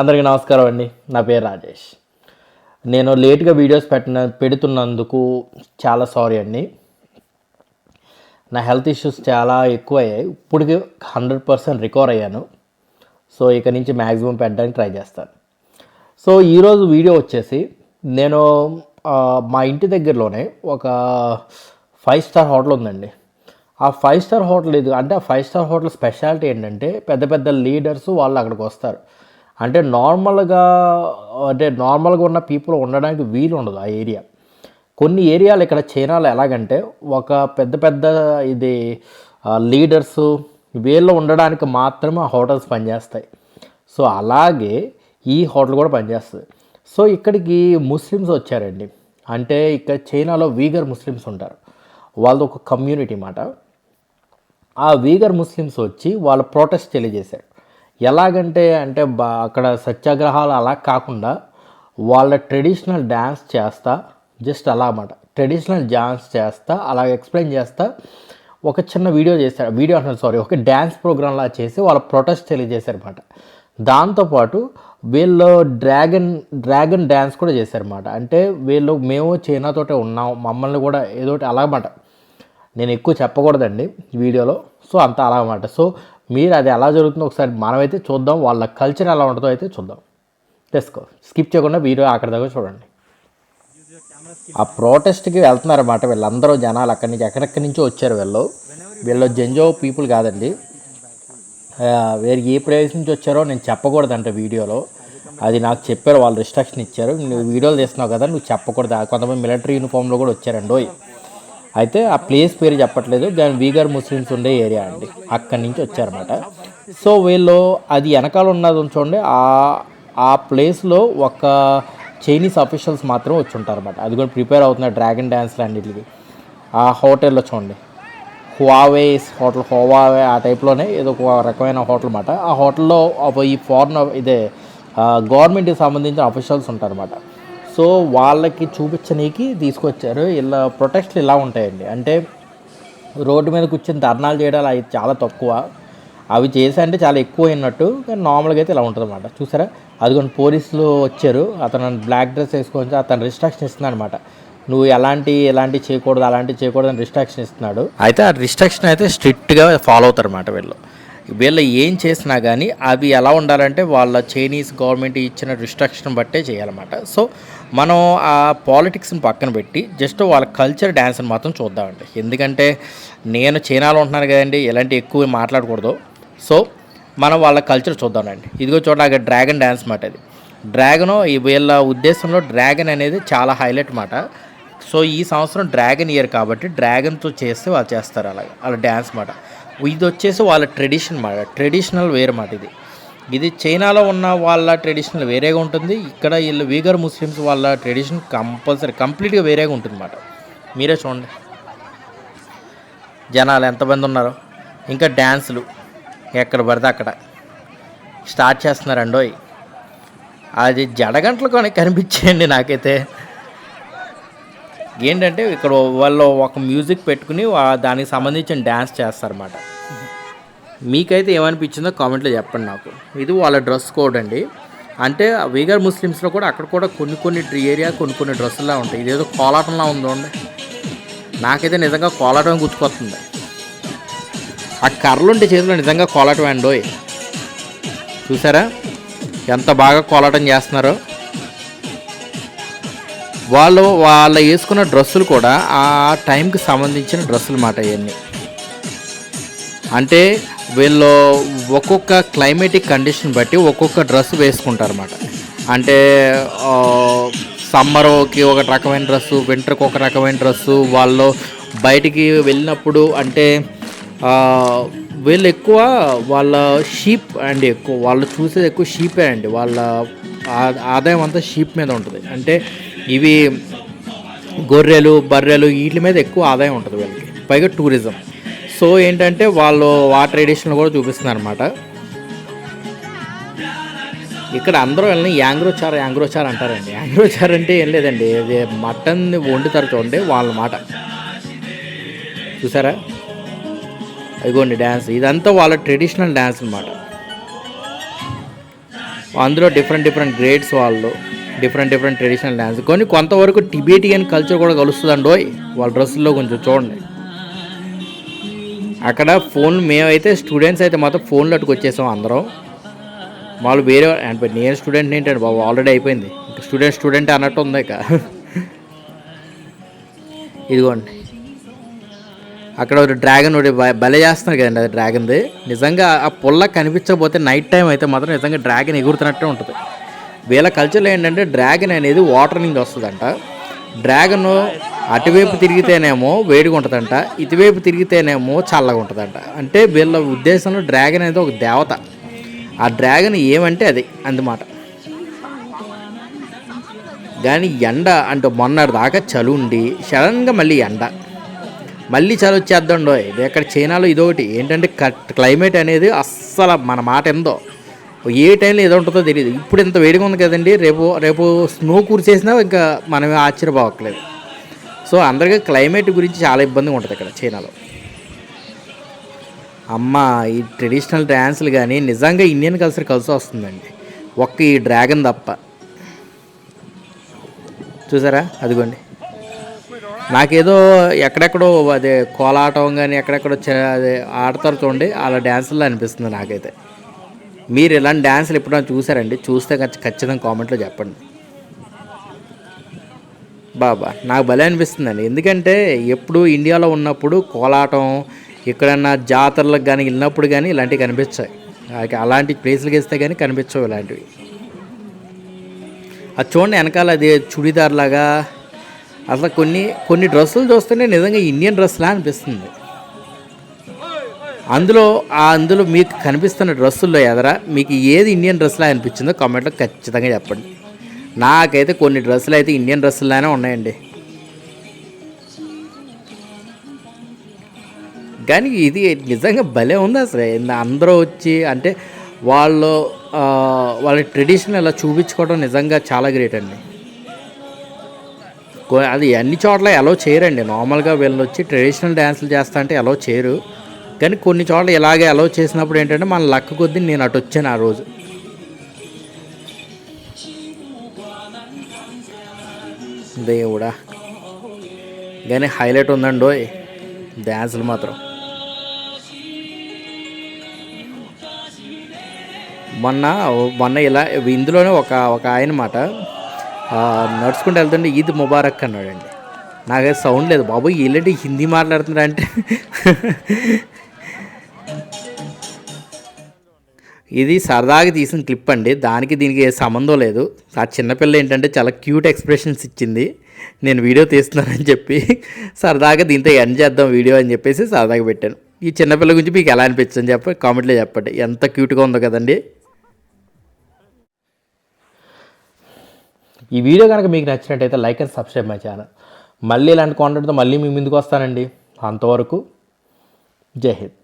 అందరికీ నమస్కారం అండి. నా పేరు రాజేష్. నేను లేట్గా వీడియోస్ పెట్టిన పెడుతున్నందుకు చాలా సారీ అండి. నా హెల్త్ ఇష్యూస్ చాలా ఎక్కువ అయ్యాయి ఇప్పటికి హండ్రెడ్ పర్సెంట్ రికవర్ అయ్యాను. సో ఇక నుంచి మ్యాక్సిమం పెట్టడానికి ట్రై చేస్తాను. సో ఈరోజు వీడియో వచ్చేసి నేను మా ఇంటి దగ్గరలోనే ఒక ఫైవ్ స్టార్ హోటల్ ఉందండి. ఆ ఫైవ్ స్టార్ హోటల్ ఇది అంటే ఆ ఫైవ్ స్టార్ హోటల్ స్పెషాలిటీ ఏంటంటే పెద్ద పెద్ద లీడర్స్ వాళ్ళు అక్కడికి వస్తారు. అంటే నార్మల్గా అంటే నార్మల్గా ఉన్న పీపుల్ ఉండడానికి వీలు ఉండదు ఆ ఏరియా. కొన్ని ఏరియాలు ఇక్కడ చైనాలో ఎలాగంటే ఒక పెద్ద పెద్ద ఇది లీడర్స్ వీళ్ళు ఉండడానికి మాత్రమే ఆ హోటల్స్ పనిచేస్తాయి. సో అలాగే ఈ హోటల్ కూడా పనిచేస్తుంది. సో ఇక్కడికి ముస్లిమ్స్ వచ్చారండి. అంటే ఇక్కడ చైనాలో వీగర్ ముస్లిమ్స్ ఉంటారు. వాళ్ళది ఒక కమ్యూనిటీ మాట. ఆ వీగర్ ముస్లిమ్స్ వచ్చి వాళ్ళ ప్రొటెస్ట్ తెలియజేశారు. ఎలాగంటే అంటే బా అక్కడ సత్యాగ్రహాలు అలా కాకుండా వాళ్ళ ట్రెడిషనల్ డ్యాన్స్ చేస్తా జస్ట్ అలా అన్నమాట. ట్రెడిషనల్ డ్యాన్స్ చేస్తా అలా ఎక్స్ప్లెయిన్ చేస్తా ఒక చిన్న వీడియో చేశారు వీడియో అంటున్నారు సారీ ఒక డ్యాన్స్ ప్రోగ్రాంలా చేసి వాళ్ళ ప్రొటెస్ట్ తెలియజేశారు అనమాట దాంతోపాటు వీళ్ళు డ్రాగన్ డ్రాగన్ డ్యాన్స్ కూడా చేశారన్నమాట. అంటే వీళ్ళు మేము చైనాతోటే ఉన్నాం మమ్మల్ని కూడా ఏదో ఒకటి అలాగమాట నేను ఎక్కువ చెప్పకూడదండి వీడియోలో సో అంత అలా అన్నమాట. సో మీరు అది ఎలా జరుగుతుందో ఒకసారి మనమైతే చూద్దాం వాళ్ళ కల్చర్ ఎలా ఉంటుందో అయితే చూద్దాం. తెలుసుకో స్కిప్ చేయకుండా వీడియో అక్కడ దాకా చూడండి. ఆ ప్రోటెస్ట్కి వెళ్తున్నారన్నమాట వీళ్ళందరూ జనాలు. అక్కడి నుంచి ఎక్కడెక్కడి నుంచో వచ్చారు వీళ్ళు. వీళ్ళు జంజో పీపుల్ కాదండి. ఆ, వేరే ఏ ప్లేస్ నుంచి వచ్చారో నేను చెప్పకూడదంట వీడియోలో. అది నాకు చెప్పారు వాళ్ళు రిస్ట్రక్షన్ ఇచ్చారు. నువ్వు వీడియోలు తీస్తున్నావు కదా నువ్వు చెప్పకూడదు? కొంతమంది మిలిటరీ యూనిఫామ్లో కూడా వచ్చారండి అయితే ఆ ప్లేస్ పేరు చెప్పట్లేదు. దాని వీగర్ ముస్లిమ్స్ ఉండే ఏరియా అండి. అక్కడి నుంచి వచ్చారన్నమాట. సో వీళ్ళు అది వెనకాల ఉన్నది చూడండి. ఆ ఆ ప్లేస్లో ఒక చైనీస్ అఫీషియల్స్ మాత్రం వచ్చి ఉంటారన్నమాట. అది కూడా ప్రిపేర్ అవుతున్నారు డ్రాగన్ డ్యాన్స్లు లాంటివి ఆ హోటల్లో చూడండి. హువావేస్ హోటల్ హోవావే ఆ టైప్లోనే ఏదో ఒక రకమైన హోటల్ అన్నమాట. ఆ హోటల్లో ఒక ఈ ఫారెన్ ఇదే గవర్నమెంట్కి సంబంధించిన అఫీషియల్స్ ఉంటారన్నమాట. సో వాళ్ళకి చూపించనీకి తీసుకొచ్చారు. ఇలా ప్రొటెస్ట్లు ఇలా ఉంటాయండి. అంటే రోడ్డు మీద కూర్చొని ధర్నాలు చేయడాలు అవి చాలా తక్కువ. అవి చేసి అంటే చాలా ఎక్కువ అయినట్టు కానీ నార్మల్గా అయితే ఇలా ఉంటుంది అనమాట చూసారా? అదిగోండి పోలీసులు వచ్చారు. అతను బ్లాక్ డ్రెస్ వేసుకొని అతను రిస్ట్రక్షన్ ఇస్తున్నాడు అనమాట నువ్వు ఎలాంటి ఎలాంటి చేయకూడదు అలాంటి చేయకూడదు అని రిస్ట్రక్షన్ ఇస్తున్నాడు. అయితే ఆ రిస్ట్రక్షన్ అయితే స్ట్రిక్ట్గా ఫాలో అవుతారు అనమాట వీళ్ళు. వీళ్ళు ఏం చేసినా కానీ అవి ఎలా ఉండాలంటే వాళ్ళ చైనీస్ గవర్నమెంట్ ఇచ్చిన రిస్ట్రక్షన్ బట్టే చేయాలన్నమాట. సో మనం ఆ పాలిటిక్స్ని పక్కన పెట్టి జస్ట్ వాళ్ళ కల్చర్ డ్యాన్స్ని మాత్రం చూద్దామండి. ఎందుకంటే నేను చైనాలో ఉంటున్నాను కదండి ఎలాంటి ఎక్కువ మాట్లాడకూడదు. సో మనం వాళ్ళ కల్చర్ చూద్దామండి. ఇదిగో చూడండి అక్కడ డ్రాగన్ డ్యాన్స్ మాట ఇది. డ్రాగన్ ఈ వీళ్ళ ఉద్దేశంలో డ్రాగన్ అనేది చాలా హైలైట్ మాట. సో ఈ సంవత్సరం డ్రాగన్ ఇయర్ కాబట్టి డ్రాగన్తో చేస్తే వాళ్ళు చేస్తారు అలాగే వాళ్ళ డ్యాన్స్ మాట. ఇది వచ్చేసి వాళ్ళ ట్రెడిషన్ మాట ట్రెడిషనల్ వేర్ మాట ఇది. ఇది చైనాలో ఉన్న వాళ్ళ ట్రెడిషనల్ వేరేగా ఉంటుంది. ఇక్కడ వీళ్ళు వీగర్ ముస్లిమ్స్ వాళ్ళ ట్రెడిషన్ కంపల్సరీ కంప్లీట్గా వేరేగా ఉంటుంది అన్నమాట మీరే చూడండి. జనాలు ఎంతమంది ఉన్నారో. ఇంకా డ్యాన్సులు ఎక్కడ పడితే అక్కడ. స్టార్ట్ చేస్తున్నారండోయ్ అది జడగంటలు కానీ కనిపించేయండి నాకైతే. ఏంటంటే ఇక్కడ వాళ్ళు ఒక మ్యూజిక్ పెట్టుకుని దానికి సంబంధించిన డ్యాన్స్ చేస్తారన్నమాట. మీకైతే ఏమనిపించిందో కామెంట్లో చెప్పండి నాకు. ఇది వాళ్ళ డ్రెస్ కోడ్ అండి. అంటే వీగర్ ముస్లిమ్స్లో కూడా అక్కడ కూడా కొన్ని కొన్ని ఏరియా కొన్ని కొన్ని డ్రెస్సులా ఉంటాయి. ఇదేదో కోలాటంలా ఉందండి నాకైతే నిజంగా కోలాటం గుర్తుకొస్తుంది. ఆ కర్రలుంటే చేతిలో నిజంగా కోలాటం అండోయ్ చూసారా? ఎంత బాగా కోలాటం చేస్తున్నారో. వాళ్ళు వాళ్ళ వేసుకున్న డ్రెస్సులు కూడా ఆ టైంకి సంబంధించిన డ్రెస్సులు మాట ఇవన్నీ. అంటే వీళ్ళు ఒక్కొక్క క్లైమేటిక్ కండిషన్ బట్టి ఒక్కొక్క డ్రెస్ వేసుకుంటారు అనమాట అంటే సమ్మర్కి ఒక రకమైన డ్రెస్సు వింటర్కి ఒక రకమైన డ్రెస్సు వాళ్ళు బయటికి వెళ్ళినప్పుడు అంటే వీళ్ళు ఎక్కువ వాళ్ళ షీప్ అండి ఎక్కువ వాళ్ళు చూసేది ఎక్కువ షీపే అండి. వాళ్ళ ఆ- ఆదాయం అంతా షీప్ మీద ఉంటుంది. అంటే ఇవి గొర్రెలు బర్రెలు వీటి మీద ఎక్కువ ఆదాయం ఉంటుంది వీళ్ళకి. పైగా టూరిజం సో ఏంటంటే వాళ్ళు ఆ ట్రెడిషన్ కూడా చూపిస్తున్నారు అనమాట ఇక్కడ అందరూ వెళ్ళిన యాంగ్రోచార్ యాంగ్రోచార్ అంటారండి. యాంగ్రోచార్ అంటే ఏం లేదండి. ఇది మటన్ వండుతారు చూడండి వాళ్ళ మాట. చూసారా? ఇదిగోండి డ్యాన్స్ ఇదంతా వాళ్ళ ట్రెడిషనల్ డ్యాన్స్ అనమాట అందులో డిఫరెంట్ డిఫరెంట్ గ్రేడ్స్ వాళ్ళు డిఫరెంట్ డిఫరెంట్ ట్రెడిషనల్ డ్యాన్స్ కొన్ని కొంతవరకు టిబేటియన్ కల్చర్ కూడా కలుస్తుందండి ఓయ్. వాళ్ళ డ్రెస్సుల్లో కొంచెం చూడండి. అక్కడ ఫోన్ మేమైతే స్టూడెంట్స్ అయితే మాత్రం ఫోన్లు అట్టుకొచ్చేసాం అందరం. వాళ్ళు వేరే అంటే నేను స్టూడెంట్ ఏంటండి బాబు ఆల్రెడీ అయిపోయింది. ఇంకా స్టూడెంట్ స్టూడెంట్ అన్నట్టు ఉంది ఇక. ఇదిగోండి. అక్కడ ఒక డ్రాగన్ ఒకటి బ- చేస్తున్నారు కదండి అది డ్రాగన్ది నిజంగా ఆ పుల్ల కనిపించకపోతే నైట్ టైం అయితే మాత్రం నిజంగా డ్రాగన్ ఎగురుతున్నట్టే ఉంటుంది. వీళ్ళ కల్చర్లో ఏంటంటే డ్రాగన్ అనేది వాటర్ నుంచి వస్తుందంట. డ్రాగన్ అటువైపు తిరిగితేనేమో వేడిగా ఉంటుందంట ఇటువైపు తిరిగితేనేమో చల్లగా ఉంటుందంట. అంటే వీళ్ళ ఉద్దేశంలో డ్రాగన్ అనేది ఒక దేవత. ఆ డ్రాగన్ ఏమంటే అది అందుమాట. కానీ ఎండ అంటే మొన్నటి దాకా చలి ఉండి సడన్గా మళ్ళీ ఎండ. మళ్ళీ చలి వచ్చేద్దండో ఇది ఎక్కడ చైనాలో ఇదొకటి. ఏంటంటే కట్ క్లైమేట్ అనేది అస్సలు మన మాట ఎందో. ఏ టైంలో ఏదో ఉంటుందో తెలియదు ఇప్పుడు ఇంత వేడిగా ఉంది కదండి రేపు రేపు స్నో కూర్చేసినా ఇంకా మనమే ఆశ్చర్యపోవట్లేదు. సో అందరికీ క్లైమేట్ గురించి చాలా ఇబ్బందిగా ఉంటుంది ఇక్కడ చైనాలో. అమ్మ ఈ ట్రెడిషనల్ డ్యాన్సులు కానీ నిజంగా ఇండియన్ కల్చర్ కలిసి వస్తుందండి. ఒక్క ఈ డ్రాగన్ తప్ప. చూసారా? అదిగోండి. నాకేదో ఎక్కడెక్కడో అదే కోలాటం కానీ ఎక్కడెక్కడో చ- అదే ఆడతారు చూడండి అలా డ్యాన్సుల్లో అనిపిస్తుంది నాకైతే. మీరు ఇలాంటి డ్యాన్సులు ఎప్పుడైనా చూసారండి? చూస్తే ఖచ్చితంగా కామెంట్లో చెప్పండి. బాబా నాకు భలే అనిపిస్తుందండి. ఎందుకంటే ఎప్పుడు ఇండియాలో ఉన్నప్పుడు కోలాటం ఎక్కడన్నా జాతరలకు కానీ వెళ్ళినప్పుడు కానీ ఇలాంటివి కనిపించాయి. అలాంటి ప్లేసులకి వేస్తే కానీ కనిపించవు ఇలాంటివి. అది చూడండి వెనకాల అది చుడిదార్ లాగా అసలు కొన్ని కొన్ని డ్రెస్సులు చూస్తేనే నిజంగా ఇండియన్ డ్రెస్లా అనిపిస్తుంది. అందులో అందులో మీకు కనిపిస్తున్న డ్రెస్సుల్లో ఎదరా మీకు ఏది ఇండియన్ డ్రెస్లా అనిపించిందో కామెంట్లో ఖచ్చితంగా చెప్పండి. నాకైతే కొన్ని డ్రెస్సులు అయితే ఇండియన్ డ్రెస్సులానే ఉన్నాయండి. కానీ ఇది నిజంగా భలే ఉంది అసలు. అందరూ వచ్చి అంటే వాళ్ళు వాళ్ళ ట్రెడిషన్ ఇలా చూపించుకోవడం నిజంగా చాలా గ్రేట్ అండి. అది అన్ని చోట్ల ఎలా చేయరండి. నార్మల్గా వీళ్ళు వచ్చి ట్రెడిషనల్ డ్యాన్సులు చేస్తా అంటే ఎలా చేయరు. కానీ కొన్ని చోట్ల ఇలాగే అలో చేసినప్పుడు ఏంటంటే మన లక్క కొద్దీ నేను అటు వచ్చాను ఆ రోజు. దేవుడా. కానీ హైలైట్ ఉందండి ఓయ్ డ్యాన్సులు మాత్రం. మొన్న మొన్న ఇలా ఇందులోనే ఒక ఒక ఆయన మాట నడుచుకుంటూ వెళ్తుంటే ఈద్ ముబారక్ అన్నాడండి. నాకైతే సౌండ్ లేదు. బాబు వీళ్ళంటే హిందీ మాట్లాడుతున్నాడు ఇది సరదాగా తీసిన క్లిప్ అండి. దానికి దీనికి ఏ సంబంధం లేదు. ఆ చిన్నపిల్ల ఏంటంటే చాలా క్యూట్ ఎక్స్ప్రెషన్స్ ఇచ్చింది. నేను వీడియో తీస్తున్నానని చెప్పి సరదాగా దీంతో ఎండ్ చేద్దాం వీడియో అని చెప్పేసి సరదాగా పెట్టాను. ఈ చిన్నపిల్ల గురించి మీకు ఎలా అనిపించింది చెప్పి కామెంట్లో చెప్పండి. ఎంత క్యూట్గా ఉందో కదండి. ఈ వీడియో కనుక మీకు నచ్చినట్టయితే like and subscribe my channel మళ్ళీ ఇలాంటి కాంటెంట్తో మళ్ళీ మీ ముందుకు వస్తానండి. అంతవరకు జై హింద్.